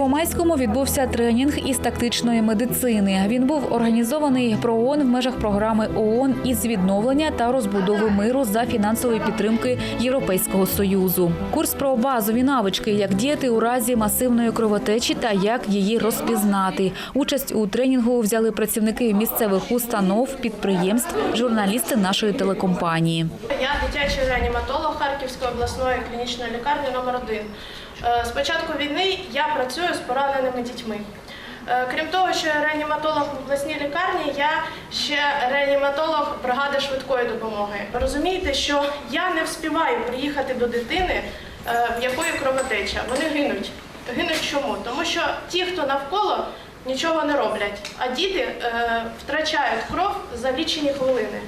Первомайському відбувся тренінг із тактичної медицини. Він був організований про ООН в межах програми ООН із відновлення та розбудови миру за фінансової підтримки Європейського союзу. Курс про базові навички, як діяти у разі масивної кровотечі та як її розпізнати. Участь у тренінгу взяли працівники місцевих установ, підприємств, журналісти нашої телекомпанії. Я дитячий реаніматолог Харківської обласної клінічної лікарні номер 1 З початку війни я працюю з пораненими дітьми. Е, Крім того, що я реаніматолог в обласній лікарні, я ще реаніматолог бригади швидкої допомоги. Розумієте, що я не вспіваю приїхати до дитини, е, в якої кровотеча. Вони гинуть. Гинуть чому? Тому що ті, хто навколо, нічого не роблять, а діти е, втрачають кров за лічені хвилини.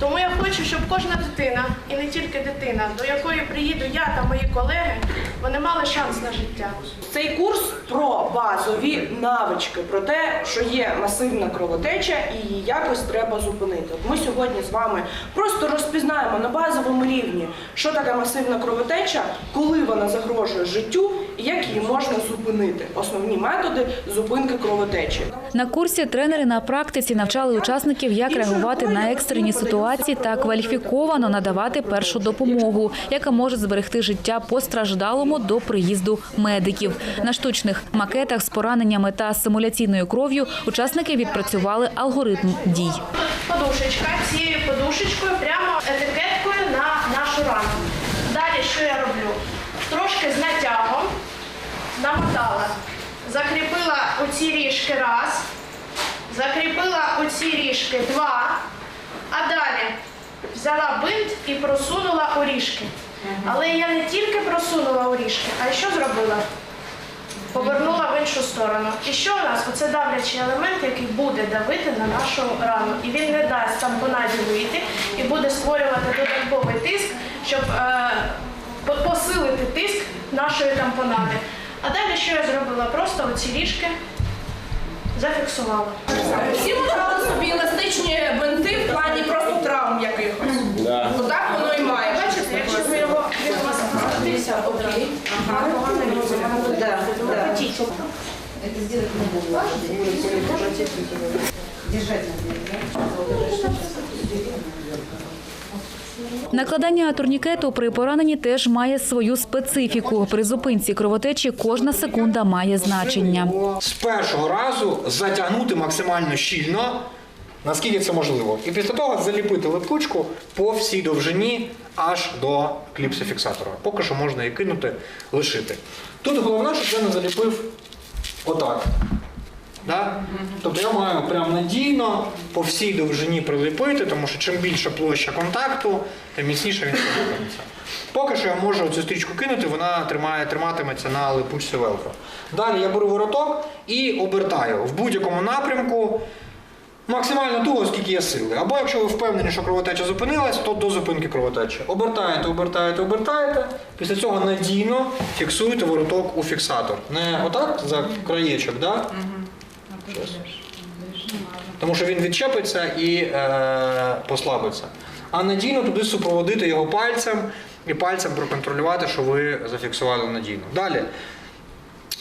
Тому я хочу, щоб кожна дитина, і не тільки дитина, до якої приїду я та мої колеги, вони мали шанс на життя. Цей курс про базові навички, про те, що є масивна кровотеча і її якось треба зупинити. От ми сьогодні з вами просто розпізнаємо на базовому рівні, що таке масивна кровотеча, коли вона загрожує життю і як її можна зупинити. Основні методи зупинки кровотечі. На курсі тренери на практиці навчали учасників, як реагувати на екстрені ситуації та кваліфіковано надавати першу допомогу, яка може зберегти життя постраждалому до приїзду медиків. На штучних макетах з пораненнями та симуляційною кров'ю учасники відпрацювали алгоритм дій. Подушечка, цією подушечкою прямо етикеткою на нашу рану. Далі що я роблю? Трошки з натягом намотала, закріпила оці ріжки раз, закріпила оці ріжки два, а далі взяла бинт і просунула оріжки. Але я не тільки просунула оріжки, а й що зробила? Повернула в іншу сторону. І що у нас? Оце давлячий елемент, який буде давити на нашу рану. І він не дасть тампонаді вийти і буде створювати додатковий тиск, щоб е, посилити тиск нашої тампонади. А далі що я зробила? Просто оці ріжки зафіксувала. Всі собі еластичні бинти в плані просто травм якихось. Отак воно і має. Бачите, якщо ми його відмовитися, окей. Погано відбувається. Это сделать надо важно, держать Накладання турнікету при пораненні теж має свою специфіку. При зупинці кровотечі кожна секунда має значення. з першого разу затягнути максимально щільно, наскільки це можливо. І після того заліпити липучку по всій довжині аж до кліпсофіксатора. Поки що можна її кинути, лишити. Тут головне, щоб я не заліпив отак. Да? Тобто я маю прям надійно по всій довжині приліпити, тому що чим більша площа контакту, тим міцніше він зупиниться. Поки що я можу цю стрічку кинути, вона тримає, триматиметься на липучці велкро. Далі я беру вороток і обертаю в будь-якому напрямку максимально того, скільки є сили. Або якщо ви впевнені, що кровотеча зупинилась, то до зупинки кровотечі. Обертаєте, обертаєте, обертаєте. Після цього надійно фіксуєте вороток у фіксатор. Не отак за краєчок, да? Щас. Тому що він відчепиться і е, послабиться. А надійно туди супроводити його пальцем і пальцем проконтролювати, що ви зафіксували надійно. Далі.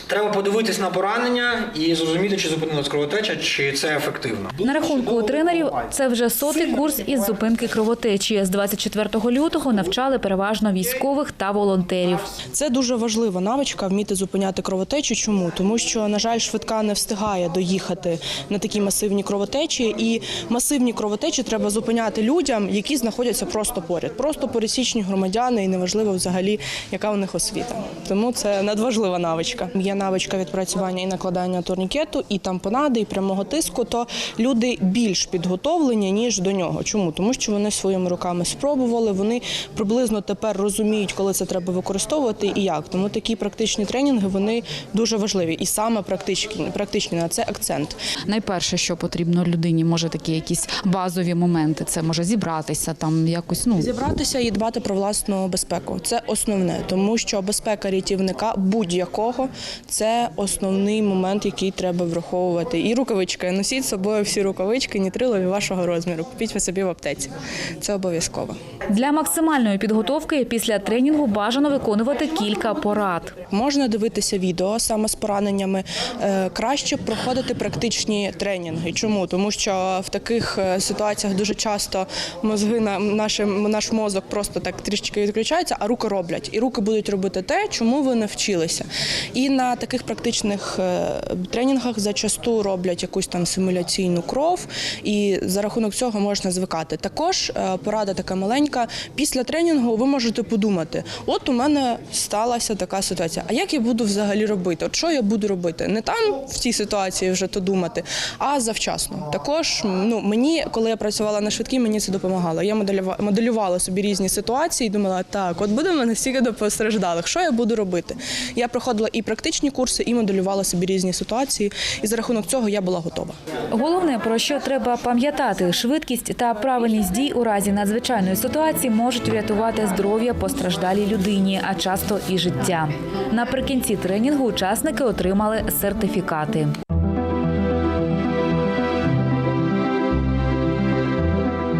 Треба подивитись на поранення і зрозуміти, чи зупинилась кровотеча, чи це ефективно. На рахунку у тренерів це вже сотий курс із зупинки кровотечі. З 24 лютого навчали переважно військових та волонтерів. Це дуже важлива навичка вміти зупиняти кровотечу. Чому? Тому що, на жаль, швидка не встигає доїхати на такі масивні кровотечі, і масивні кровотечі треба зупиняти людям, які знаходяться просто поряд, просто пересічні громадяни, і неважливо взагалі, яка у них освіта. Тому це надважлива навичка. Є навичка відпрацювання і накладання турнікету, і тампонади, і прямого тиску. То люди більш підготовлені ніж до нього. Чому? Тому що вони своїми руками спробували. Вони приблизно тепер розуміють, коли це треба використовувати і як. Тому такі практичні тренінги вони дуже важливі, і саме практичні, практичні на це акцент. Найперше, що потрібно людині, може такі якісь базові моменти. Це може зібратися там якось. Ну Зібратися і дбати про власну безпеку це основне, тому що безпека рятівника будь-якого Це основний момент, який треба враховувати. І рукавички. Носіть з собою всі рукавички нітрилові вашого розміру. Купіть ви собі в аптеці. Це обов'язково. Для максимальної підготовки після тренінгу бажано виконувати кілька порад. Можна дивитися відео саме з пораненнями. Е, Краще проходити практичні тренінги. Чому? Тому що в таких е, ситуаціях дуже часто мозги на наші, наш мозок просто так трішечки відключається, а руки роблять. І руки будуть робити те, чому ви навчилися. І на таких практичних е, тренінгах зачасту роблять якусь там симуляційну кров, і за рахунок цього можна звикати. Також е, порада така маленька. Після тренінгу ви можете подумати: от у мене сталася така ситуація. А як я буду взагалі робити? От що я буду робити? Не там в цій ситуації вже то думати, а завчасно. Також ну мені, коли я працювала на швидкій, мені це допомагало. Я моделювала собі різні ситуації і думала, так, от буде в мене стільки до постраждалих. Що я буду робити? Я проходила і практичні курси, і моделювала собі різні ситуації. І за рахунок цього я була готова. Головне, про що треба пам'ятати, швидкість та правильність дій у разі надзвичайної ситуації можуть врятувати здоров'я постраждалій людині, а часто і життя. Наприкінці тренінгу учасники отримали сертифікати.